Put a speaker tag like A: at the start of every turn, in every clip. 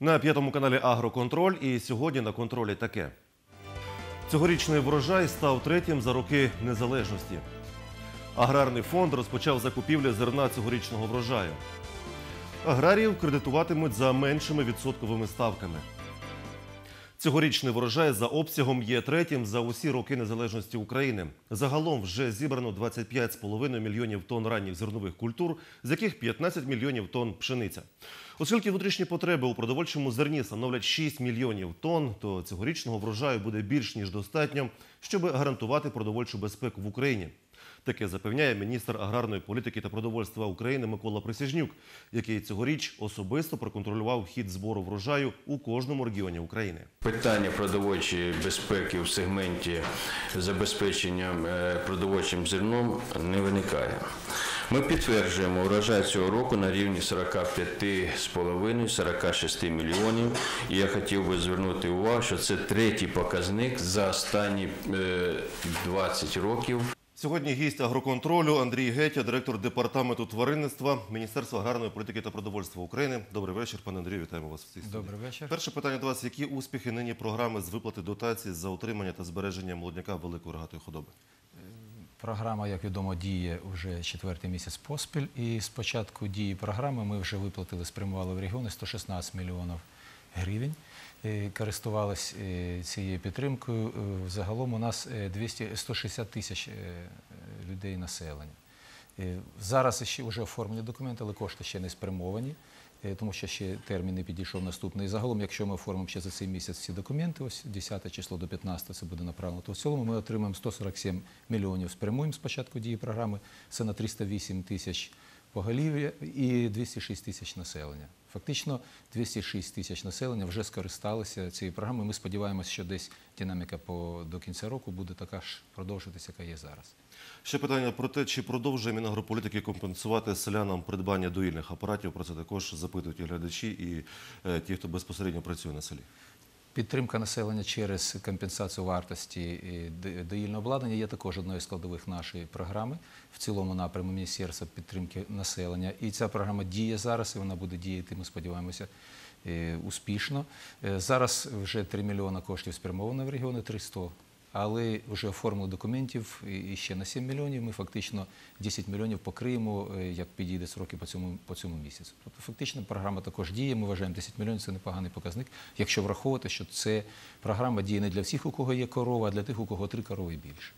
A: На п'ятому каналі Агроконтроль і сьогодні на контролі таке. Цьогорічний врожай став третім за роки незалежності. Аграрний фонд розпочав закупівлю зерна цьогорічного врожаю. Аграріїв кредитуватимуть за меншими відсотковими ставками. Цьогорічний врожай за обсягом є третім за усі роки незалежності України. Загалом вже зібрано 25,5 мільйонів тонн ранніх зернових культур, з яких 15 мільйонів тонн пшениця. Оскільки внутрішні потреби у продовольчому зерні становлять 6 мільйонів тонн, то цьогорічного врожаю буде більш ніж достатньо, щоб гарантувати продовольчу безпеку в Україні. Таке запевняє міністр аграрної політики та продовольства України Микола Присяжнюк, який цьогоріч особисто проконтролював хід збору врожаю у кожному регіоні України.
B: Питання продовольчої безпеки в сегменті забезпечення е, продовольчим зерном не виникає. Ми підтверджуємо урожай цього року на рівні 45,5-46 мільйонів. І я хотів би звернути увагу, що це третій показник за останні е, 20 років.
A: Сьогодні гість агроконтролю Андрій Гетя, директор департаменту тваринництва Міністерства аграрної політики та продовольства України. Добрий вечір, пане Андрію. Вітаємо вас в цій студії.
C: Добрий вечір.
A: Перше питання до вас: які успіхи нині програми з виплати дотацій за утримання та збереження молодняка великої рогатої худоби?
C: Програма, як відомо, діє вже четвертий місяць поспіль. І з початку дії програми ми вже виплатили, спрямували в регіони 116 мільйонів гривень. Е, Користувались е, цією підтримкою. Е, Загалом у нас е, 200, 160 тисяч людей населення. Зараз ще вже оформлені документи, але кошти ще не спрямовані, тому що ще термін не підійшов наступний. Загалом, якщо ми оформимо ще за цей місяць всі документи, ось 10 число до 15 це буде направлено, то в цілому ми отримаємо 147 мільйонів. Спрямуємо з початку дії програми. Це на 308 тисяч поголів'я і 206 тисяч населення. Фактично 206 тисяч населення вже скористалися цією програмою. Ми сподіваємося, що десь динаміка по, до кінця року буде така ж продовжитися, яка є зараз.
A: Ще питання про те, чи продовжує Мінагрополітики компенсувати селянам придбання доїльних апаратів. Про це також запитують і глядачі, і е, ті, хто безпосередньо працює на селі.
C: Підтримка населення через компенсацію вартості доїльного обладнання є також одною з складових нашої програми в цілому напряму Міністерства підтримки населення. І ця програма діє зараз, і вона буде діяти, ми сподіваємося, е, успішно. Е, Зараз вже 3 мільйони коштів спрямовано в регіони, 300. Але вже оформили документів і ще на 7 мільйонів. Ми фактично 10 мільйонів покриємо, е, як підійде сроки по цьому, по цьому місяцю. Тобто фактично програма також діє. Ми вважаємо 10 мільйонів це непоганий показник, якщо враховувати, що це програма діє не для всіх, у кого є корова, а для тих, у кого три корови більше.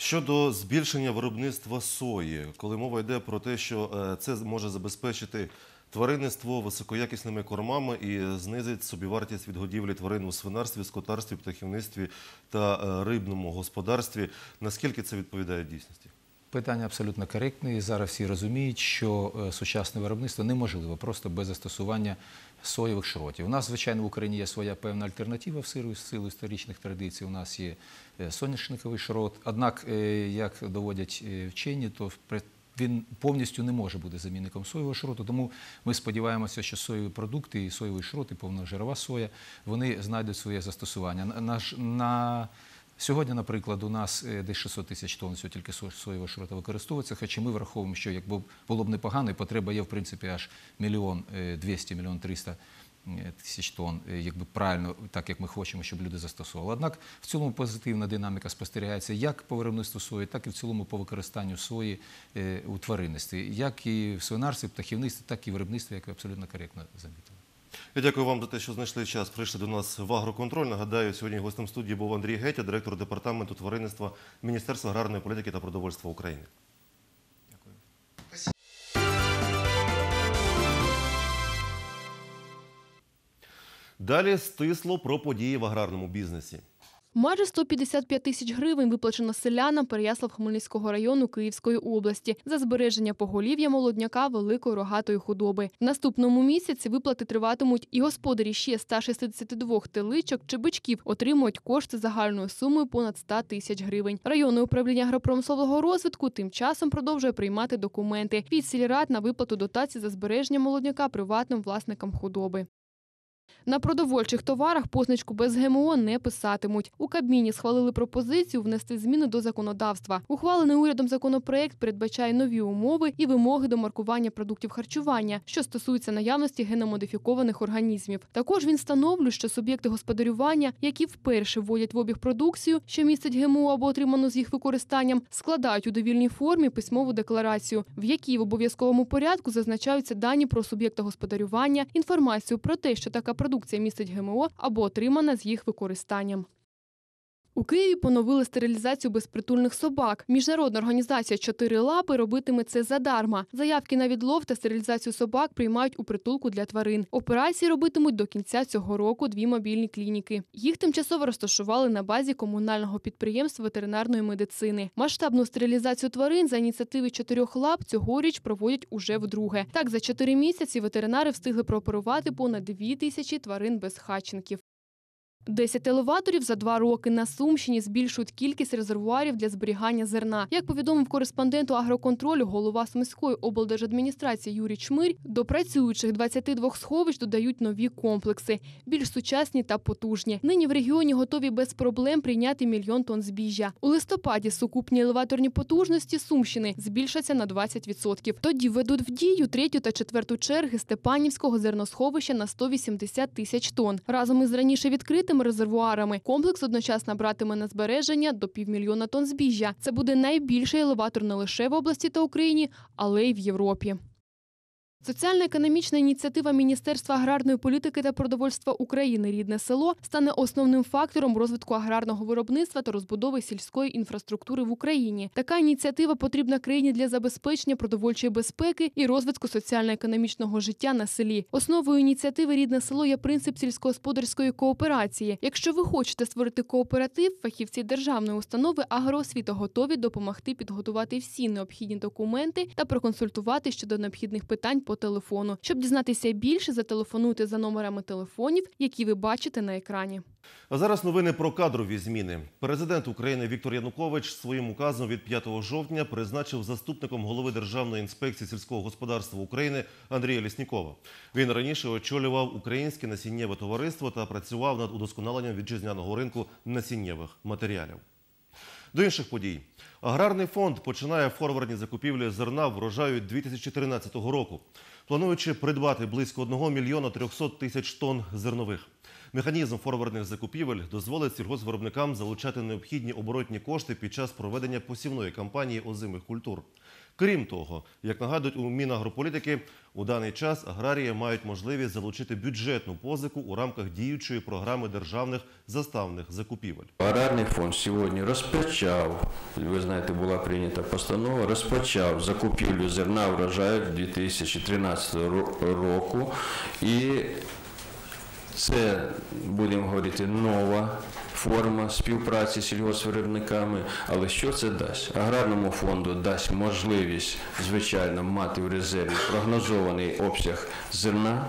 A: Щодо збільшення виробництва сої, коли мова йде про те, що е, це може забезпечити тваринництво високоякісними кормами і знизить собівартість відгодівлі тварин у свинарстві, скотарстві, птахівництві та е, рибному господарстві, наскільки це відповідає дійсності?
C: Питання абсолютно коректне. Зараз всі розуміють, що е, сучасне виробництво неможливо просто без застосування соєвих шротів. У нас, звичайно, в Україні є своя певна альтернатива в силу, силу історичних традицій. У нас є е, соняшниковий шрот. Однак, е, як доводять вчені, то він повністю не може бути замінником соєвого шроту. Тому ми сподіваємося, що соєві продукти і соєвий шрот, і повножирова соя, вони знайдуть своє застосування. На, на Сьогодні, наприклад, у нас е, десь 600 тисяч тонн всього тільки со- соєвого шрота використовується, хоча ми враховуємо, що якби було б непогано, і потреба є, в принципі, аж мільйон е, 200, мільйон 300 е, тисяч тонн, е, якби правильно, так як ми хочемо, щоб люди застосовували. Однак в цілому позитивна динаміка спостерігається як по виробництву сої, так і в цілому по використанню сої е, у тваринництві, як і в свинарстві, птахівництві, так і в виробництві, як ви абсолютно коректно замітили.
A: Я дякую вам за те, що знайшли час. Прийшли до нас в агроконтроль. Нагадаю, сьогодні гостем студії був Андрій Гетя, директор департаменту тваринництва Міністерства аграрної політики та продовольства України. Далі стисло про події в аграрному бізнесі.
D: Майже 155 тисяч гривень виплачено селянам Переяслав-Хмельницького району Київської області за збереження поголів'я молодняка великої рогатої худоби. В наступному місяці виплати триватимуть і господарі ще 162 теличок чи бичків отримують кошти загальною сумою понад 100 тисяч гривень. Районне управління агропромислового розвитку тим часом продовжує приймати документи від сільрад на виплату дотацій за збереження молодняка приватним власникам худоби. На продовольчих товарах позначку без ГМО не писатимуть. У Кабміні схвалили пропозицію внести зміни до законодавства. Ухвалений урядом законопроект передбачає нові умови і вимоги до маркування продуктів харчування, що стосуються наявності геномодифікованих організмів. Також він встановлює, що суб'єкти господарювання, які вперше вводять в обіг продукцію, що містить ГМО або отриману з їх використанням, складають у довільній формі письмову декларацію, в якій в обов'язковому порядку зазначаються дані про суб'єкта господарювання, інформацію про те, що така продукція містить ГМО або отримана з їх використанням. У Києві поновили стерилізацію безпритульних собак. Міжнародна організація «Чотири лапи робитиме це задарма. Заявки на відлов та стерилізацію собак приймають у притулку для тварин. Операції робитимуть до кінця цього року дві мобільні клініки. Їх тимчасово розташували на базі комунального підприємства ветеринарної медицини. Масштабну стерилізацію тварин за ініціативи чотирьох лап цьогоріч проводять уже вдруге. Так, за чотири місяці ветеринари встигли прооперувати понад дві тисячі тварин безхатченків. 10 елеваторів за два роки на Сумщині збільшують кількість резервуарів для зберігання зерна. Як повідомив кореспонденту агроконтролю голова Сумської облдержадміністрації Юрій Чмирь, до працюючих 22 сховищ додають нові комплекси, більш сучасні та потужні. Нині в регіоні готові без проблем прийняти мільйон тонн збіжжя. У листопаді сукупні елеваторні потужності Сумщини збільшаться на 20%. Тоді введуть в дію третю та четверту черги Степанівського зерносховища на 180 тисяч тонн. Разом із раніше відкритими резервуарами комплекс одночасно братиме на збереження до півмільйона тонн збіжжя. Це буде найбільший елеватор не лише в області та Україні, але й в Європі. Соціально-економічна ініціатива Міністерства аграрної політики та продовольства України Рідне село стане основним фактором розвитку аграрного виробництва та розбудови сільської інфраструктури в Україні. Така ініціатива потрібна країні для забезпечення продовольчої безпеки і розвитку соціально-економічного життя на селі. Основою ініціативи Рідне село є принцип сільськогосподарської кооперації. Якщо ви хочете створити кооператив, фахівці державної установи агроосвіта готові допомогти підготувати всі необхідні документи та проконсультувати щодо необхідних питань по телефону. Щоб дізнатися більше, зателефонуйте за номерами телефонів, які ви бачите на екрані.
A: А зараз новини про кадрові зміни. Президент України Віктор Янукович своїм указом від 5 жовтня призначив заступником голови Державної інспекції сільського господарства України Андрія Ліснікова. Він раніше очолював українське насіннєве товариство та працював над удосконаленням вітчизняного ринку насіннєвих матеріалів. До інших подій. Аграрний фонд починає форвардні закупівлі зерна врожаю 2013 року, плануючи придбати близько 1 мільйона 300 тисяч тонн зернових. Механізм форвардних закупівель дозволить сільгоспвиробникам залучати необхідні оборотні кошти під час проведення посівної кампанії озимих культур. Крім того, як нагадують у Мінагрополітики, у даний час аграрії мають можливість залучити бюджетну позику у рамках діючої програми державних заставних закупівель.
B: Аграрний фонд сьогодні розпочав, ви знаєте, була прийнята постанова, розпочав закупівлю зерна врожаю 2013 ро- року. І це, будемо говорити, нова форма співпраці з сільгоспвиробниками. Але що це дасть? Аграрному фонду дасть можливість, звичайно, мати в резерві прогнозований обсяг зерна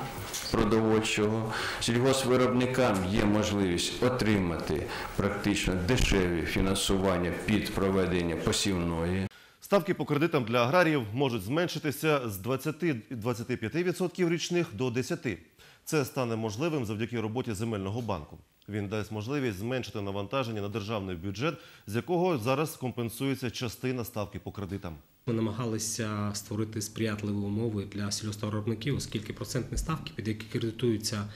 B: продовольчого. Сільгоспвиробникам є можливість отримати практично дешеві фінансування під проведення посівної.
A: Ставки по кредитам для аграріїв можуть зменшитися з 20-25% річних до 10%. Це стане можливим завдяки роботі земельного банку. Він дасть можливість зменшити навантаження на державний бюджет, з якого зараз компенсується частина ставки по кредитам.
E: Ми намагалися створити сприятливі умови для сільгоспвиробників, оскільки процентні ставки, під які кредитуються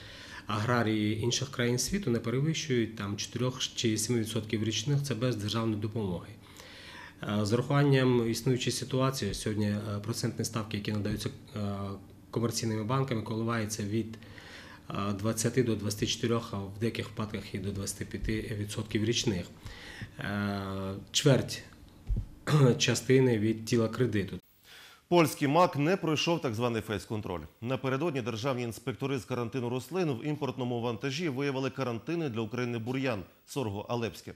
E: аграрії інших країн світу, не перевищують там 4 чи 7% річних. Це без державної допомоги. Е, З урахуванням існуючої ситуації сьогодні е, процентні ставки, які надаються е, комерційними банками, коливаються від 20 до 24, а в деяких випадках і до 25% річних. Е, Чверть частини від тіла кредиту.
A: Польський МАК не пройшов так званий фейс-контроль. Напередодні державні інспектори з карантину рослин в імпортному вантажі виявили карантини для України бур'ян Сорго Алепське.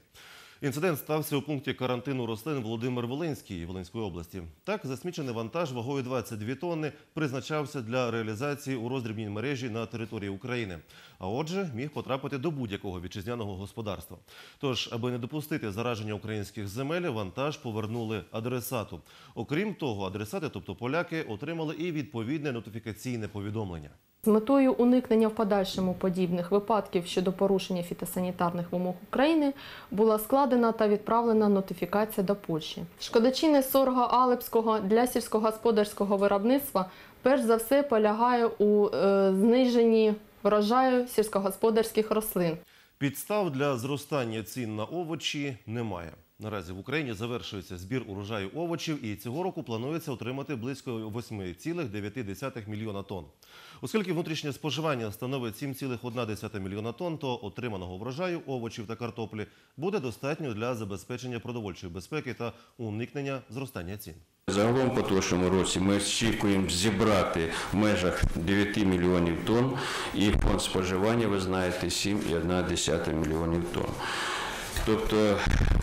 A: Інцидент стався у пункті карантину рослин Володимир Волинський Волинської області. Так, засмічений вантаж вагою 22 тонни призначався для реалізації у роздрібній мережі на території України. А отже, міг потрапити до будь-якого вітчизняного господарства. Тож, аби не допустити зараження українських земель, вантаж повернули адресату. Окрім того, адресати, тобто поляки, отримали і відповідне нотифікаційне повідомлення.
F: З метою уникнення в подальшому подібних випадків щодо порушення фітосанітарних вимог України була складена та відправлена нотифікація до Польщі. Шкодочини сорга алепського для сільськогосподарського виробництва перш за все полягає у е, зниженні врожаю сільськогосподарських рослин.
A: Підстав для зростання цін на овочі немає. Наразі в Україні завершується збір урожаю овочів, і цього року планується отримати близько 8,9 мільйона тонн. Оскільки внутрішнє споживання становить 7,1 мільйона тонн, то отриманого врожаю овочів та картоплі буде достатньо для забезпечення продовольчої безпеки та уникнення зростання цін.
B: Загалом по точному році ми очікуємо зібрати в межах 9 мільйонів тонн і фонд споживання, ви знаєте, 7,1 мільйонів тонн. Тобто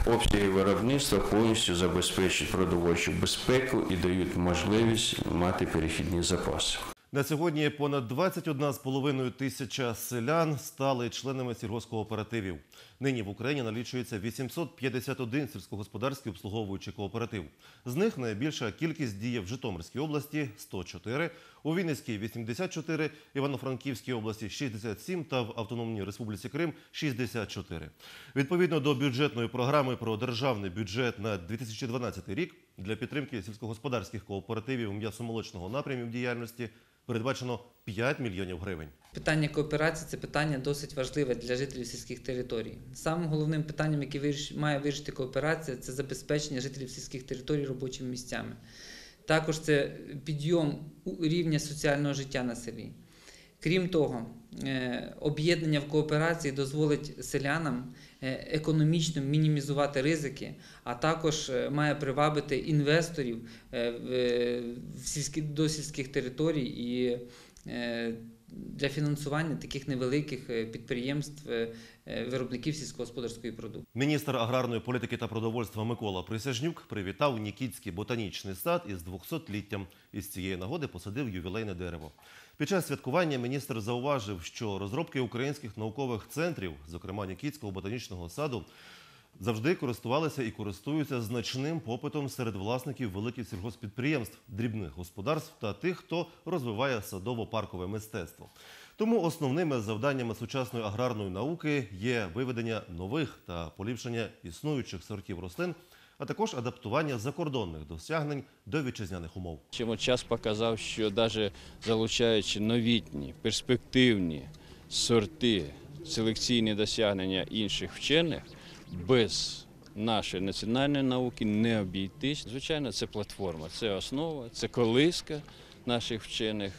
B: обсяги виробництва повністю забезпечують продовольчу безпеку і дають можливість мати перехідні запаси.
A: На сьогодні понад 21,5 тисяча селян стали членами сільгоспкооперативів. Нині в Україні налічується 851 сільськогосподарський обслуговуючий кооператив. З них найбільша кількість діє в Житомирській області 104, у Вінницькій 84, Івано-Франківській області 67 та в Автономній Республіці Крим 64. Відповідно до бюджетної програми про державний бюджет на 2012 рік для підтримки сільськогосподарських кооперативів м'ясомолочного напрямів діяльності передбачено 5 мільйонів гривень.
G: Питання кооперації це питання досить важливе для жителів сільських територій. Самим головним питанням, яке має вирішити кооперація, це забезпечення жителів сільських територій робочими місцями. Також це підйом рівня соціального життя на селі. Крім того, е, об'єднання в кооперації дозволить селянам е, економічно мінімізувати ризики, а також е, має привабити інвесторів до сільських територій і для фінансування таких невеликих е, підприємств, е, е, виробників сільськогосподарської продукції.
A: Міністр аграрної політики та продовольства Микола Присяжнюк привітав Нікітський ботанічний сад із 200-літтям. Із цієї нагоди посадив ювілейне дерево. Під час святкування міністр зауважив, що розробки українських наукових центрів, зокрема Нікітського ботанічного саду, завжди користувалися і користуються значним попитом серед власників великих сільгоспідприємств, дрібних господарств та тих, хто розвиває садово-паркове мистецтво. Тому основними завданнями сучасної аграрної науки є виведення нових та поліпшення існуючих сортів рослин, а також адаптування закордонних досягнень до вітчизняних умов.
H: Чому час показав, що навіть залучаючи новітні, перспективні сорти, селекційні досягнення інших вчених, без нашої національної науки не обійтись. Звичайно, це платформа, це основа, це колиска наших вчених.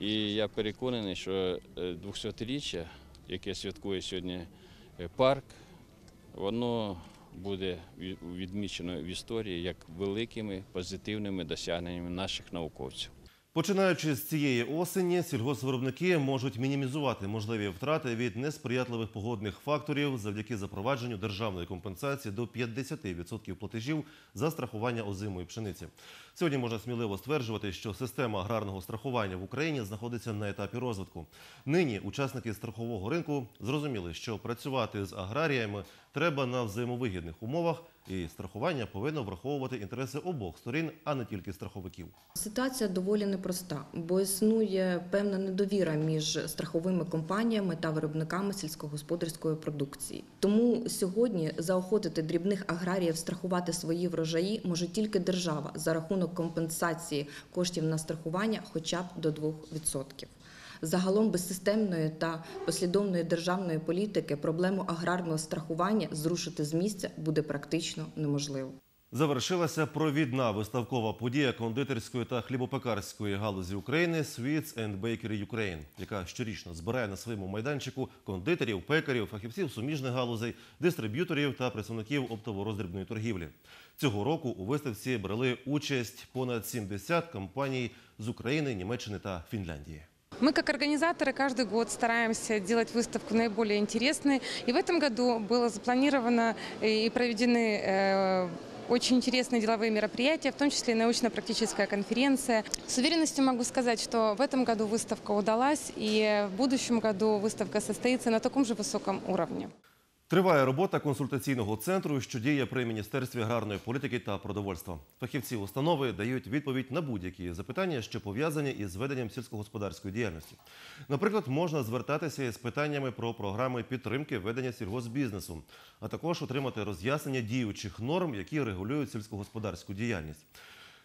H: І я переконаний, що е, 200-річчя, яке святкує сьогодні е, парк, воно буде відмічено в історії як великими позитивними досягненнями наших науковців.
A: Починаючи з цієї осені, сільгоспвиробники можуть мінімізувати можливі втрати від несприятливих погодних факторів завдяки запровадженню державної компенсації до 50% платежів за страхування озимої пшениці. Сьогодні можна сміливо стверджувати, що система аграрного страхування в Україні знаходиться на етапі розвитку. Нині учасники страхового ринку зрозуміли, що працювати з аграріями треба на взаємовигідних умовах, і страхування повинно враховувати інтереси обох сторін, а не тільки страховиків.
I: Ситуація доволі непроста, бо існує певна недовіра між страховими компаніями та виробниками сільськогосподарської продукції. Тому сьогодні заохотити дрібних аграріїв страхувати свої врожаї може тільки держава за рахунок компенсації коштів на страхування хоча б до 2%. Загалом без системної та послідовної державної політики проблему аграрного страхування зрушити з місця буде практично неможливо.
A: Завершилася провідна виставкова подія кондитерської та хлібопекарської галузі України Sweets and Bakery Ukraine, яка щорічно збирає на своєму майданчику кондитерів, пекарів, фахівців суміжних галузей, дистриб'юторів та представників оптово-роздрібної торгівлі. Цього року у виставці брали участь понад 70 компаній з України, Німеччини та Фінляндії.
J: Мы как организаторы каждый год стараемся делать выставку наиболее интересной. И в этом году было запланировано и проведены э, очень интересные деловые мероприятия, в том числе и научно-практическая конференция. С уверенностью могу сказать, что в этом году выставка удалась, и в будущем году выставка состоится на таком же высоком уровне.
A: Триває робота консультаційного центру, що діє при Міністерстві аграрної політики та продовольства. Фахівці установи дають відповідь на будь-які запитання, що пов'язані із веденням сільськогосподарської діяльності. Наприклад, можна звертатися із питаннями про програми підтримки ведення сільгоспбізнесу, а також отримати роз'яснення діючих норм, які регулюють сільськогосподарську діяльність.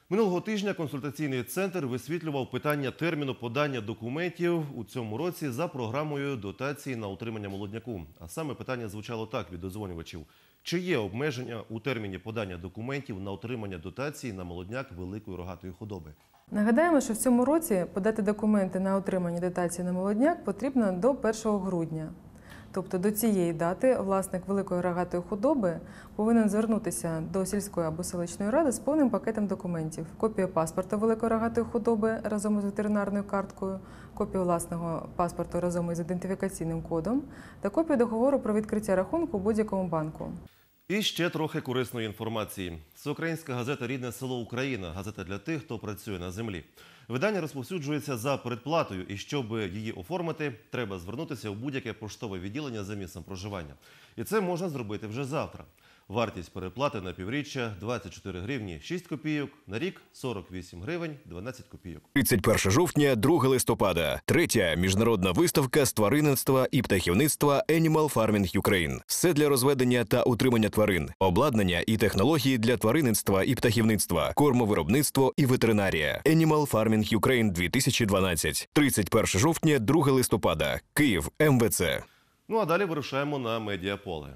A: Минулого тижня консультаційний центр висвітлював питання терміну подання документів у цьому році за програмою дотації на утримання молодняку. А саме питання звучало так від дозвонювачів: чи є обмеження у терміні подання документів на отримання дотації на молодняк великої рогатої худоби?
K: Нагадаємо, що в цьому році подати документи на отримання дотації на молодняк потрібно до 1 грудня. Тобто до цієї дати власник великої рогатої худоби повинен звернутися до сільської або селищної ради з повним пакетом документів: копія паспорта великої рогатої худоби разом із ветеринарною карткою, копію власного паспорту разом із ідентифікаційним кодом та копію договору про відкриття рахунку у будь-якому банку.
A: І ще трохи корисної інформації. Це українська газета Рідне село Україна, газета для тих, хто працює на землі. Видання розповсюджується за передплатою, і щоб її оформити, треба звернутися у будь-яке поштове відділення за місцем проживання. І це можна зробити вже завтра. Вартість переплати на півріччя 24 гривні 6 копійок, на рік 48 гривень 12 копійок.
L: 31 жовтня, 2 листопада. Третя міжнародна виставка з тваринництва і птахівництва Animal Farming Ukraine. Все для розведення та утримання тварин, обладнання і технології для тваринництва і птахівництва, кормовиробництво і ветеринарія. Animal Farming Ukraine 2012. 31 жовтня, 2 листопада. Київ, МВЦ.
A: Ну а далі вирушаємо на медіаполе.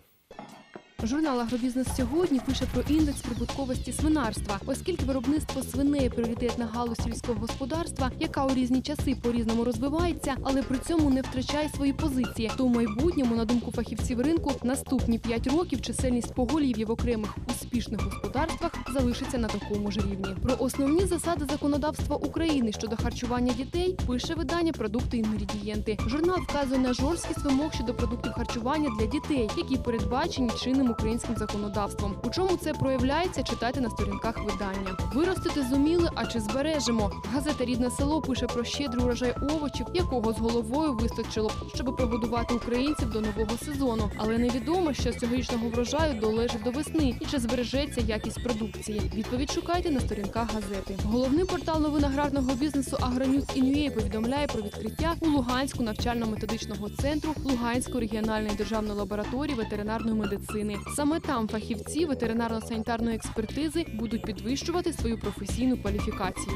D: Журнал «Агробізнес сьогодні пише про індекс прибутковості свинарства, оскільки виробництво свиней пріоритетна галузь сільського господарства, яка у різні часи по-різному розвивається, але при цьому не втрачає свої позиції. То в майбутньому, на думку фахівців ринку, наступні 5 років чисельність поголів'я в окремих успішних господарствах залишиться на такому ж рівні. Про основні засади законодавства України щодо харчування дітей пише видання продукти інгредієнти. Журнал вказує на жорсткість вимог щодо продуктів харчування для дітей, які передбачені чинним українським законодавством. У чому це проявляється, читайте на сторінках видання. Виростити зуміли, а чи збережемо? Газета Рідне село пише про щедрий урожай овочів, якого з головою вистачило, щоб прогодувати українців до нового сезону. Але невідомо, що з цьогорічного врожаю долежить до весни і чи збережеться якість продукції. Відповідь шукайте на сторінках газети. Головний портал новин аграрного бізнесу Агроньюз.Ін'ює повідомляє про відкриття у Луганську навчально-методичного центру Луганської регіональної державної лабораторії ветеринарної медицини. Саме там фахівці ветеринарно-санітарної експертизи будуть підвищувати свою професійну кваліфікацію.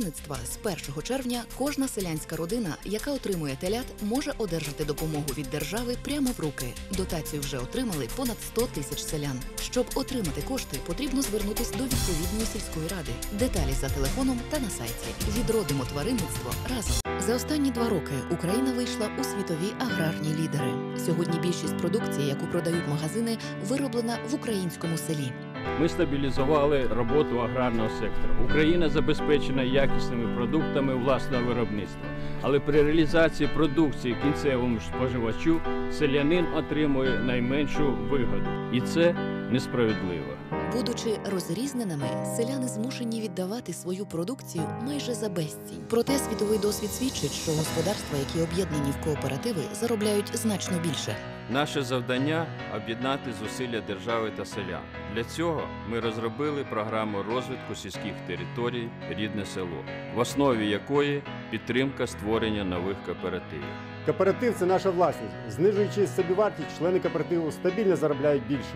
M: тваринництва з 1 червня кожна селянська родина, яка отримує телят, може одержати допомогу від держави прямо в руки. Дотацію вже отримали понад 100 тисяч селян. Щоб отримати кошти, потрібно звернутись до відповідної сільської ради. Деталі за телефоном та на сайті. Відродимо тваринництво разом. За останні два роки Україна вийшла у світові аграрні лідери. Сьогодні більшість продукції, яку продають магазини, вироблена в українському селі.
H: Ми стабілізували роботу аграрного сектору. Україна забезпечена якісними продуктами власного виробництва. Але при реалізації продукції кінцевому споживачу селянин отримує найменшу вигоду. І це несправедливо.
M: Будучи розрізненими, селяни змушені віддавати свою продукцію майже за безцінь. Проте світовий досвід свідчить, що господарства, які об'єднані в кооперативи, заробляють значно більше.
H: Наше завдання об'єднати зусилля держави та селян. Для цього ми розробили програму розвитку сільських територій Рідне село, в основі якої підтримка створення нових кооперативів.
N: Кооператив це наша власність. Знижуючи собівартість, члени кооперативу стабільно заробляють більше.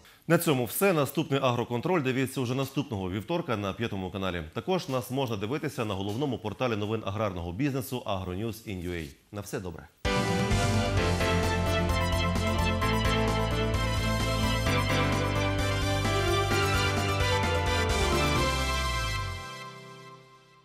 A: На цьому все. Наступний агроконтроль дивіться уже наступного вівторка на п'ятому каналі. Також нас можна дивитися на головному порталі новин аграрного бізнесу AgroNews.in.ua. На все добре.